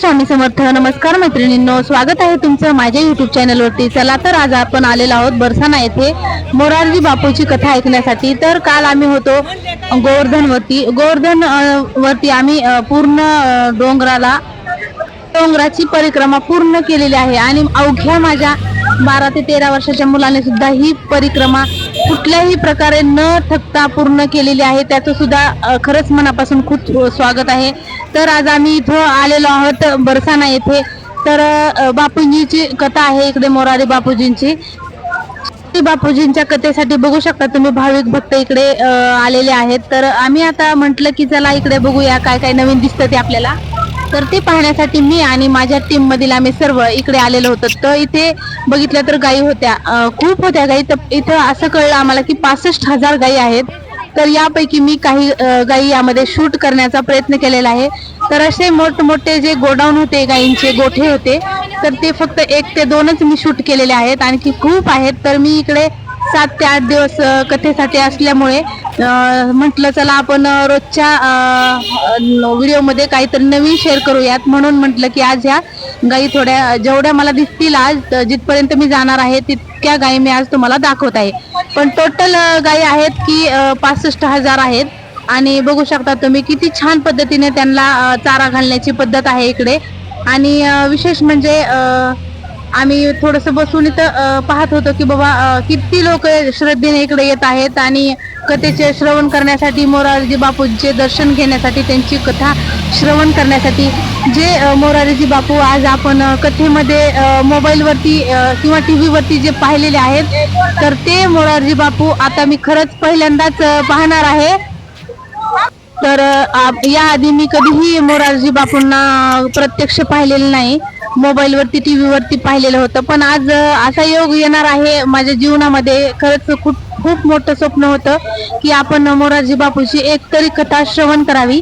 स्वामी समर्थ. नमस्कार मैत्रिणींनो स्वागत आहे तुमचं माझ्या युट्यूब चॅनलवरती चला तर आज आपण आलेलो आहोत बरसाना येथे मोरारजी बापूची कथा ऐकण्यासाठी. तर काल आम्ही होतो गोवर्धनवरती. गोवर्धन वरती आम्ही पूर्ण डोंगराला डोंगराची परिक्रमा पूर्ण केलेली आहे. आणि अवघ्या माझ्या बारा ते तेरा वर्षाच्या मुलाने सुद्धा ही परिक्रमा कुठल्याही प्रकारे न थकता पूर्ण केलेली आहे त्याचं सुद्धा खरंच मनापासून खूप स्वागत आहे. तर आज आम्ही इथं आलेलो आहोत बरसाना येथे. तर बापूजींची बापूजीची कथा आहे इकडे मोरारी बापूजींची. बापूजींच्या कथेसाठी बघू शकता तुम्ही भाविक भक्त इकडे आलेले आहेत. तर आम्ही आता म्हटलं की चला इकडे बघूया काय काय नवीन दिसतं ते आपल्याला. तर ते पाहण्यासाठी मी आणि माझ्या टीम मधील आम्ही सर्व इकडे आलेलो होतो. तर इथे बघितलं तर गायी होत्या. खूप होत्या गायी तर इथं असं कळलं आम्हाला की पासष्ट हजार गायी आहेत. तर यापैकी मी काही गाई गायी यामध्ये शूट करण्याचा प्रयत्न केलेला आहे. तर असे मोठमोठे जे गोडाऊन होते गायींचे गोठे होते तर ते फक्त एक ते दोनच मी शूट केलेले आहेत. आणखी खूप आहेत. तर मी इकडे सात ते आठ दिवस कथेसाठी असल्यामुळे म्हटलं चला आपण रोजच्या व्हिडिओमध्ये काहीतरी नवीन शेअर करूयात. म्हणून म्हटलं की आज ह्या गाई थोड्या जेवढ्या मला दिसतील आज जिथपर्यंत मी जाणार आहे तितक्या गायी मी आज तुम्हाला दाखवत आहे. पण टोटल गायी आहेत की पासष्ट हजार आहेत. आणि बघू शकता तुम्ही किती छान पद्धतीने त्यांना चारा घालण्याची पद्धत आहे इकडे. आणि विशेष म्हणजे आम्ही थोडंसं बसून इथं पाहत होतो की बाबा किती लोक श्रद्धेने इकडे येत आहेत. आणि कथेचे श्रवण करण्यासाठी मोरारजी बापूंचे दर्शन घेण्यासाठी त्यांची कथा श्रवण करण्यासाठी. जे मोरारजी बापू आज आपण कथेमध्ये मोबाईलवरती किंवा टी व्हीवरती जे पाहिलेले आहेत तर ते मोरारजी बापू आता मी खरंच पहिल्यांदाच पाहणार आहे. तर याआधी मी कधीही मोरारजी बापूंना प्रत्यक्ष पाहिलेलं नाही. मोबाईलवरती टी व्हीवरती पाहिलेलं होतं. पण आज असा योग येणार आहे माझ्या जीवनामध्ये. खरंच खूप खूप मोठं स्वप्न होतं की आपण मोरारजी बापूची एक तरी कथा श्रवण करावी.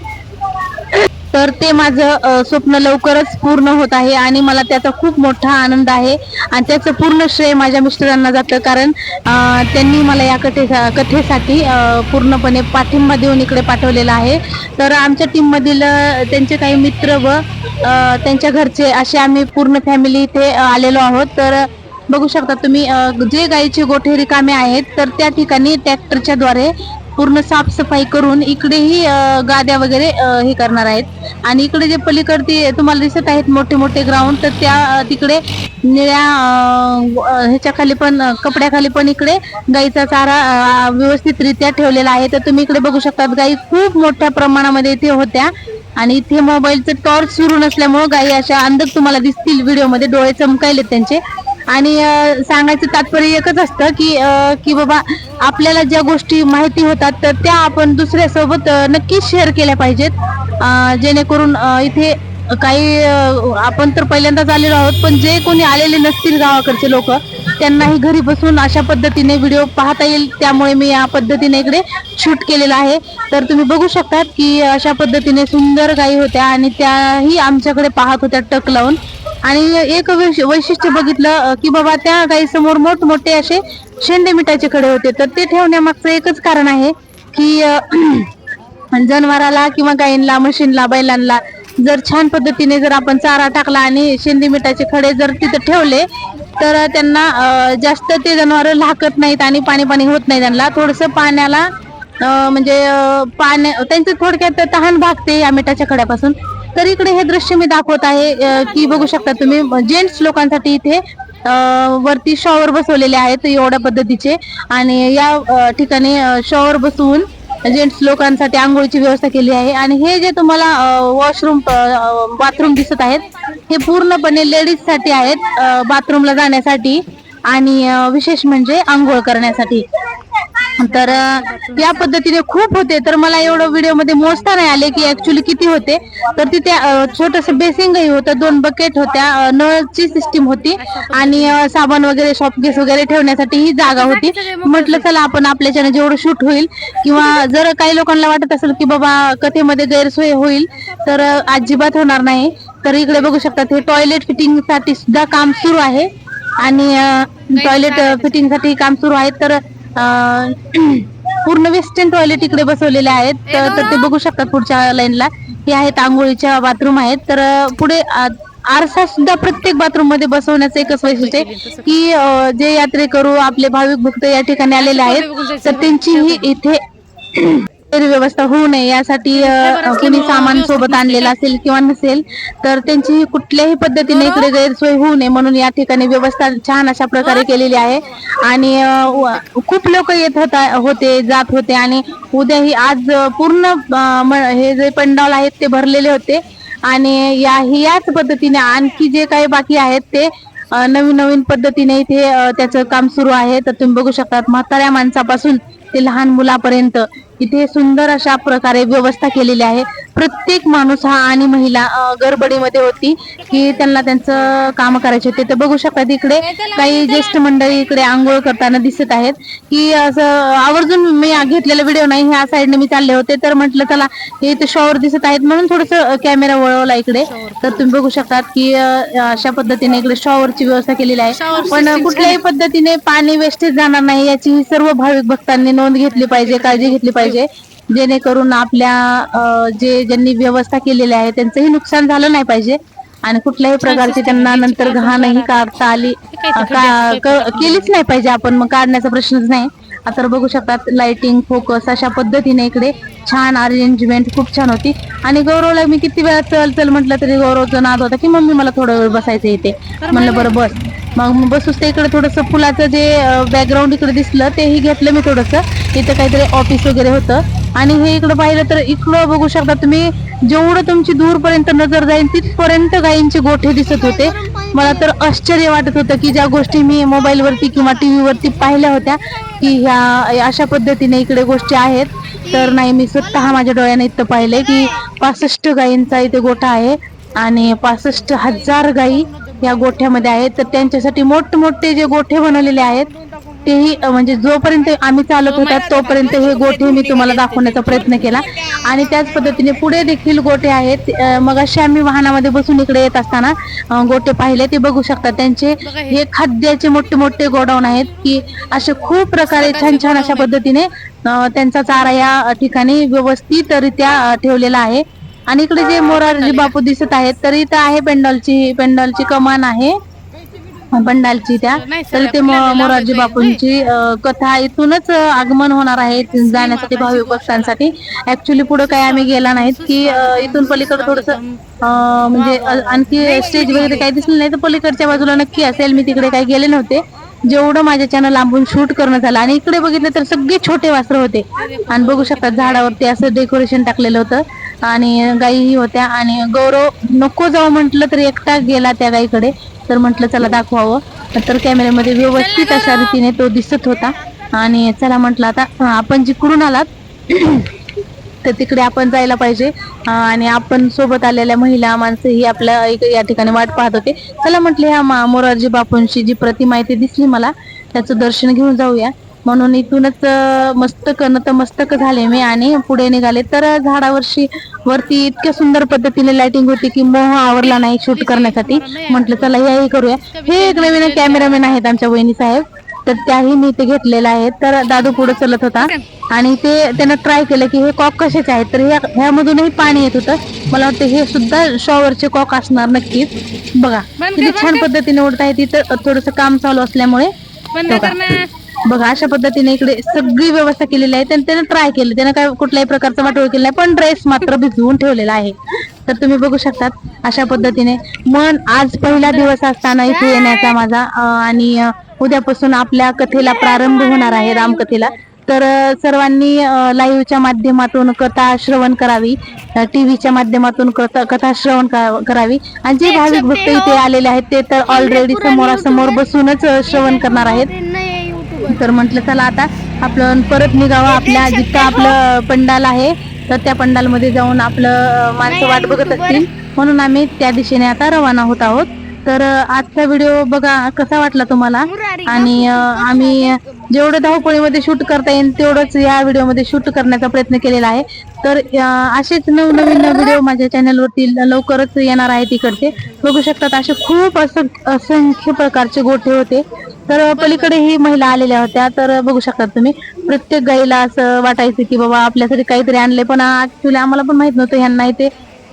तर ते माझं स्वप्न लवकरच पूर्ण होत आहे आणि मला त्याचा खूप मोठा आनंद आहे आणि त्याचं पूर्ण श्रेय माझ्या मिस्टरांना जातं कारण त्यांनी मला या कथे कथेसाठी पूर्णपणे पाठिंबा देऊन इकडे पाठवलेला आहे. तर आमच्या टीममधील त्यांचे काही मित्र व त्यांच्या घरचे असे आम्ही पूर्ण फॅमिली इथे आलेलो आहोत. तर बघू शकता तुम्ही जे गाईचे गोठे रिकामे आहेत तर त्या ठिकाणी ट्रॅक्टरच्या द्वारे पूर्ण साफसफाई करून इकडेही गाद्या वगैरे हे करणार आहेत. आणि इकडे जे पलीकडती तुम्हाला दिसत आहेत मोठे मोठे ग्राउंड तर त्या तिकडे निळ्या ह्याच्या खाली पण कपड्याखाली पण इकडे गाईचा चारा व्यवस्थितरित्या ठेवलेला आहे. तर तुम्ही इकडे बघू शकता गाई खूप मोठ्या प्रमाणामध्ये इथे होत्या. आणि इथे मोबाईलचं टॉर्च सुरू नसल्यामुळे गाई अशा अंधक तुम्हाला दिसतील. व्हिडिओमध्ये डोळे चमकायलेत त्यांचे. आणि सांगायचं तात्पर्य एकच असतं की की बाबा आपल्याला ज्या गोष्टी माहिती होतात तर त्या आपण दुसऱ्यासोबत नक्कीच शेअर केल्या पाहिजेत. जेणेकरून इथे काही आपण तर पहिल्यांदाच आलेलो आहोत पण जे कोणी आलेले नसतील गावाकडचे लोक त्यांनाही घरी बसून अशा पद्धतीने व्हिडिओ पाहता येईल. त्यामुळे मी या पद्धतीने इकडे शूट केलेला आहे. तर तुम्ही बघू शकतात की अशा पद्धतीने सुंदर गायी होत्या आणि त्याही आमच्याकडे पाहत होत्या टक लावून. आणि एक वैशिष्ट्य बघितलं की बाबा त्या गाई समोर मोठमोठे असे शेंडे मिठाचे खडे होते. तर ते ठेवण्यामागचं एकच कारण आहे की जनावराला किंवा गायींना म्हशींना बैलांना जर छान पद्धतीने जर आपण चारा टाकला आणि शेंदे मिठाचे खडे जर तिथं ठेवले तर त्यांना जास्त ते जनावर लाकत नाहीत आणि पाणी पाणी होत नाही त्यांना. थोडस पाण्याला म्हणजे पाण्या त्यांचं थोडक्यात तहान भागते या मिठाच्या खड्यापासून. तर इकडे हे दृश्य मी दाखवत आहे की बघू शकता तुम्ही जेंट्स लोकांसाठी इथे अ, वरती शॉवर बसवलेले आहेत एवढ्या पद्धतीचे. आणि या ठिकाणी शॉवर बसवून जेंट्स लोकांसाठी आंघोळीची व्यवस्था केली आहे. आणि हे जे तुम्हाला वॉशरूम बाथरूम दिसत आहेत हे पूर्णपणे लेडीजसाठी आहेत बाथरूमला जाण्यासाठी आणि विशेष म्हणजे आंघोळ करण्यासाठी. तर या पद्धतीने खूप होते. तर मला एवढं व्हिडिओमध्ये मोजता नाही आले की ऍक्च्युली किती होते. तर तिथे छोटस बेसिंगही होतं. दोन बकेट होत्या. नळची सिस्टीम होती. आणि साबण वगैरे शॉपकेस वगैरे ठेवण्यासाठी ही जागा होती. म्हटलं चला आपण आपल्याच्याने जेवढं शूट होईल किंवा जर काही लोकांना वाटत असेल की बाबा कथेमध्ये गैरसोय होईल तर अजिबात होणार नाही. तर इकडे बघू शकता हे टॉयलेट फिटिंगसाठी सुद्धा काम सुरू आहे. आणि टॉयलेट फिटिंगसाठी काम सुरू आहे. तर पूर्ण वेस्टर्न टॉयलेट इकडे बसवलेले आहेत. तर ते बघू शकतात पुढच्या लाईनला. हे आहेत आंघोळीच्या बाथरूम आहेत. तर पुढे आरसा सुद्धा प्रत्येक बाथरूममध्ये बसवण्याचं एकच वैशिष्ट्य आहे की जे यात्रेकरू आपले भाविक भक्त या ठिकाणी आलेले आहेत तर त्यांची ही इथे व्यवस्था होऊ नये यासाठी कुणी सामान सोबत आणलेलं असेल किंवा नसेल तर त्यांची कुठल्याही पद्धतीने इकडे गैरसोय होऊ नये म्हणून या ठिकाणी व्यवस्था छान अशा प्रकारे केलेली आहे. आणि खूप लोक येत होता होते जात होते आणि उद्या ही आज पूर्ण हे जे पंडाल आहेत ते भरलेले होते. आणि या याच पद्धतीने आणखी जे काही बाकी आहेत ते नवीन नवीन पद्धतीने इथे त्याचं काम सुरू आहे. तर तुम्ही बघू शकतात म्हाताऱ्या माणसापासून ते लहान मुलापर्यंत. इथे सुंदर अशा प्रकारे व्यवस्था केलेली आहे. प्रत्येक माणूस हा आणि महिला गडबडीमध्ये होती की त्यांना त्यांचं काम करायचे होते. तर बघू शकतात इकडे काही ज्येष्ठ मंडळी इकडे आंघोळ करताना दिसत आहेत की असं आवर्जून मी घेतलेला व्हिडिओ नाही ह्या साईडने मी चालले होते. तर म्हटलं चला हे इथे शॉवर दिसत आहेत. म्हणून थोडस कॅमेरा वळवला इकडे. तर तुम्ही बघू शकतात की अशा पद्धतीने इकडे शॉवरची व्यवस्था केलेली आहे. पण कुठल्याही पद्धतीने पाणी वेस्टेज जाणार नाही याची सर्व भाविक भक्तांनी नोंद घेतली पाहिजे काळजी घेतली पाहिजे. जेणेकरून आपल्या जे ज्यांनी व्यवस्था केलेली आहे त्यांचंही नुकसान झालं नाही पाहिजे. आणि कुठल्याही प्रकारची त्यांना नंतर घाणही काढता आली केलीच नाही पाहिजे आपण. मग काढण्याचा प्रश्नच नाही. आता बघू शकतात लाइटिंग फोकस अशा पद्धतीने इकडे छान अरेंजमेंट खूप छान होती. आणि गौरवला मी किती वेळा चल चल म्हटलं तरी गौरवचा नाद होता की मम्मी मला थोडा वेळ बसायचं इथे. म्हणलं बरं बस. मग बसूस ते इकडे थोडस फुलाचं जे बॅकग्राऊंड इकडे दिसलं तेही घेतलं मी थोडस. इथं काहीतरी ऑफिस वगैरे होतं. आणि हे इकडं पाहिलं तर इकडं बघू शकता तुम्ही जेवढं तुमची दूरपर्यंत नजर जाईल तिथपर्यंत गायींचे गोठे दिसत होते. मला तर आश्चर्य वाटत होतं की ज्या गोष्टी मी मोबाईलवरती किंवा टीव्ही वरती पाहिल्या होत्या की ह्या अशा पद्धतीने इकडे गोष्टी आहेत. तर नाही मी स्वतः माझ्या डोळ्याने इथं पाहिले की पासष्ट गायींचा इथे गोठा आहे आणि पासष्ट हजार गायी या गोठ्यामध्ये आहेत. तर त्यांच्यासाठी मोठमोठे जे गोठे बनवलेले आहेत तेही अ, म्हणजे जोपर्यंत आम्ही चालत होता तोपर्यंत हे गोठे मी तुम्हाला दाखवण्याचा प्रयत्न केला. आणि त्याच पद्धतीने पुढे देखील गोठे आहेत. मग असे आम्ही वाहनामध्ये बसून इकडे येत असताना गोठे पाहिले ते बघू शकता. त्यांचे हे. खाद्याचे मोठे मोठे गोडाऊन आहेत की असे खूप प्रकारे छान छान अशा पद्धतीने त्यांचा चारा या ठिकाणी व्यवस्थितरित्या ठेवलेला आहे. आणि इकडे जे मोरारजी बापू दिसत आहेत तर इथं आहे पेंडॉलची पेंडॉलची कमान आहे. पंडालची त्या. तर ते मोरारजी बापूंची कथा इथूनच आगमन होणार आहे जाण्यासाठी भाविक भक्तांसाठी. ऍक्च्युली पुढे काय आम्ही गेला नाहीत की इथून पलीकडे थोडस म्हणजे आणखी स्टेज वगैरे काही दिसलं नाही तर पलीकडच्या बाजूला नक्की असेल. मी तिकडे काही गेले नव्हते. जेवढं माझ्या चॅनल लांबून शूट करणं झालं आणि इकडे बघितलं तर सगळे छोटे वासर होते. आणि बघू शकतात झाडावरती असं डेकोरेशन टाकलेलं होतं. आणि गायीही होत्या आणि गौरव नको जाऊ म्हटलं तर एकटा गेला त्या गाईकडे. तर म्हटलं चला दाखवावं. तर कॅमेऱ्यामध्ये व्यवस्थित अशा रीतीने तो दिसत होता. आणि चला म्हटलं आता आपण जिकडून आलात तर तिकडे आपण जायला पाहिजे. आणि आपण सोबत आलेल्या महिला माणसं ही आपल्या या ठिकाणी वाट पाहत होते. चला म्हटले ह्या मोरारजी बापूंची जी प्रतिमा आहे ती दिसली मला. त्याचं दर्शन घेऊन जाऊया. म्हणून इथूनच अं, मस्तक नतमस्तक झाले मी आणि पुढे निघाले. तर झाडावरशी वरती इतक्या सुंदर पद्धतीने लाइटिंग होती की मोह आवरला नाही शूट करण्यासाठी. म्हटलं चला हेही करूया. हे एक नवीन कॅमेरामॅन आहेत आमच्या वहिनी साहेब. तर त्याही मी ते घेतलेल्या आहेत तर दादू पुढे चलत होता. आणि ते त्यानं ट्राय केलं की हे कॉक कशाचे आहेत? तर ह्या- ह्यामधूनही पाणी येत होतं. मला वाटतं हे सुद्धा शॉवरचे कॉक असणार नक्कीच. बघा किती छान पद्धतीने उडत आहे तिथं थोडस काम चालू असल्यामुळे. बघा. अशा पद्धतीने इकडे सगळी व्यवस्था केलेली आहे. आणि त्यानं ट्राय केलं. त्यानं काय कुठल्याही प्रकारचा वाटोळ केला नाही पण ड्रेस मात्र भिजवून ठेवलेला आहे. तर तुम्ही बघू शकतात अशा पद्धतीने. मन आज पहिला दिवस असताना इथे येण्याचा माझा आणि उद्यापासून आपल्या कथेला प्रारंभ होणार आहे रामकथेला. तर सर्वांनी लाईव्हच्या माध्यमातून कथा श्रवण करावी. टीव्हीच्या माध्यमातून कथा कथा श्रवण करावी. आणि जे भाविक भक्त इथे आलेले आहेत ते तर ऑलरेडी समोरासमोर बसूनच श्रवण करणार आहेत. तर म्हटलं चला आता आपण परत निघावं. आपल्या जिथं आपलं पंडाल आहे तर त्या पंडालमध्ये जाऊन आपलं माणसं वाट बघत असतील. म्हणून आम्ही त्या दिशेने आता रवाना होत आहोत. तर आजचा व्हिडिओ बघा कसा वाटला तुम्हाला? आणि आम्ही जेवढं धावपळीमध्ये शूट करता येईल तेवढंच या व्हिडिओमध्ये शूट करण्याचा प्रयत्न केलेला आहे. तर असेच नवनवीन व्हिडिओ माझ्या चॅनलवरती लवकरच येणार आहे तिकडचे बघू शकतात असे खूप असं असंख्य प्रकारचे गोठे होते. तर पलीकडे ही महिला आलेल्या होत्या. तर बघू शकतात तुम्ही प्रत्येक गाईला असं वाटायचं की बाबा आपल्यासाठी काहीतरी आणले पण ऍक्च्युली आम्हाला पण माहीत नव्हतं ह्यांना इथे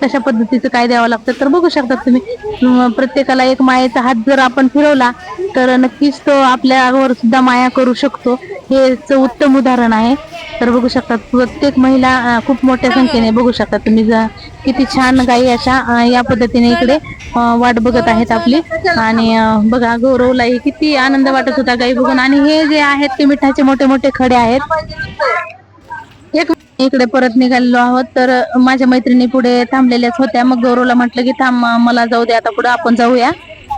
कशा पद्धतीचं काय द्यावं लागतं तर बघू शकता तुम्ही. प्रत्येकाला एक मायेचा हात जर आपण फिरवला तर नक्कीच तो आपल्यावर सुद्धा माया करू शकतो. हेच उत्तम उदाहरण आहे. तर बघू शकता प्रत्येक महिला खूप मोठ्या संख्येने बघू शकता तुम्ही. किती छान गायी अशा या पद्धतीने इकडे वाट बघत आहेत आपली. आणि बघा गौरवलाही किती आनंद वाटत होता गाई बघून. आणि हे जे आहेत ते मिठाचे मोठे मोठे खडे आहेत. एक इकडे परत निघालेलो आहोत. तर माझ्या मैत्रिणी पुढे थांबलेल्याच होत्या. मग गौरवला म्हटलं की थांब मला जाऊ दे. आता पुढे आपण जाऊया.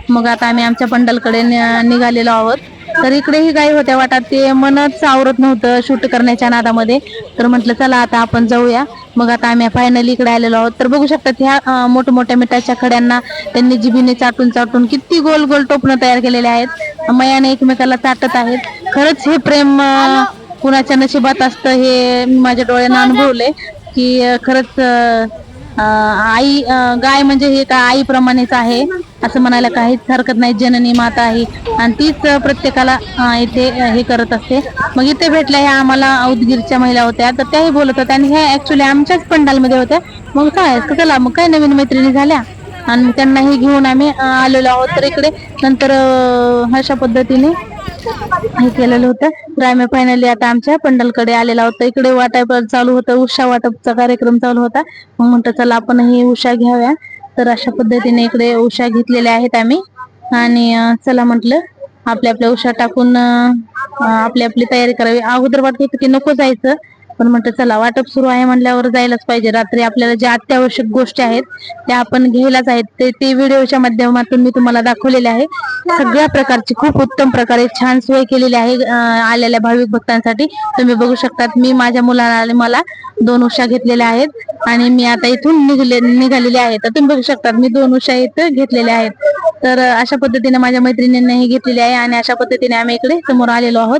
मग आता आम्ही आमच्या बंडलकडे निघालेलो आहोत. तर इकडे ही गाई होत्या वाटात. ते मनच आवरत नव्हतं शूट करण्याच्या नादामध्ये. तर म्हटलं चला आता आपण जाऊया. मग आता आम्ही फायनली इकडे आलेलो आहोत. तर बघू शकतात ह्या मोठमोठ्या मिठाच्या खड्यांना त्यांनी जिभीने चाटून चाटून किती गोल गोल टोपणं तयार केलेले आहेत. मयाने एकमेकाला चाटत आहेत. खरंच हे प्रेम कुणाच्या नशिबात असतं हे मी माझ्या डोळ्यानं अनुभवलंय की अं, खरंच आई गाय म्हणजे हे का आईप्रमाणेच आहे असं म्हणायला काहीच हरकत नाही. जननी माता आहे. आणि तीच प्रत्येकाला इथे हे करत असते. मग इथे भेटल्या ह्या आम्हाला उदगीरच्या महिला होत्या. तर त्याही बोलत होत्या. आणि ह्या ऍक्च्युली आमच्याच पंडालमध्ये होत्या. मग काय? चला मग काय नवीन मैत्रिणी झाल्या? आणि त्यांनाही घेऊन आम्ही आलेलो आहोत. तर इकडे नंतर अशा पद्धतीने हे केलेलं होतं. तर आम्ही फायनली आता आमच्या पंडलकडे आलेला होता इकडे वाटप चालू होतं. उषा वाटपचा कार्यक्रम चालू होता. मग म्हणतो चला आपणही उषा घ्याव्या. तर अशा पद्धतीने इकडे उषा घेतलेल्या आहेत आम्ही. आणि चला म्हटलं आपल्या आपल्या उषा टाकून आपली आपली तयारी करावी. अगोदर वाटत होतं की नको जायचं. पण म्हटलं चला वाटप सुरू आहे म्हणल्यावर जायलाच पाहिजे. रात्री आपल्याला ज्या अत्यावश्यक गोष्टी आहेत त्या आपण घ्यायलाच आहेत. ते ते व्हिडिओच्या माध्यमातून मी तुम्हाला दाखवलेले आहे. सगळ्या प्रकारची खूप उत्तम प्रकारे छान सोय केलेली आहे आलेल्या भाविक भक्तांसाठी. तुम्ही बघू शकतात मी माझ्या मुलाला मला दोन उषा घेतलेल्या आहेत आणि मी आता इथून निघले निघालेले आहे. तर तुम्ही बघू शकतात मी दोन उषा इथं घेतलेल्या आहेत. तर अशा पद्धतीने माझ्या मैत्रिणींनाही घेतलेली आहे आणि अशा पद्धतीने आम्ही इकडे समोर आलेलो आहोत.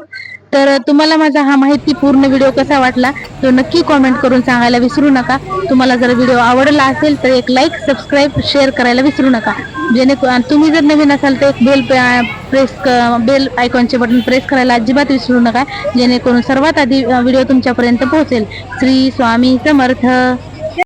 तर तुम्हाला माझा हा माहितीपूर्ण व्हिडिओ कसा वाटला तो नक्की कॉमेंट करून सांगायला विसरू नका. तुम्हाला जर व्हिडिओ आवडला असेल तर एक लाईक सबस्क्राईब शेअर करायला विसरू नका. जेणेकरून तुम्ही जर नवीन असाल तर एक बेल प्रेस बेल आयकॉनचे बटन प्रेस करायला अजिबात विसरू नका. जेणेकरून सर्वात आधी व्हिडिओ तुमच्यापर्यंत पोहोचेल. श्री स्वामी समर्थ.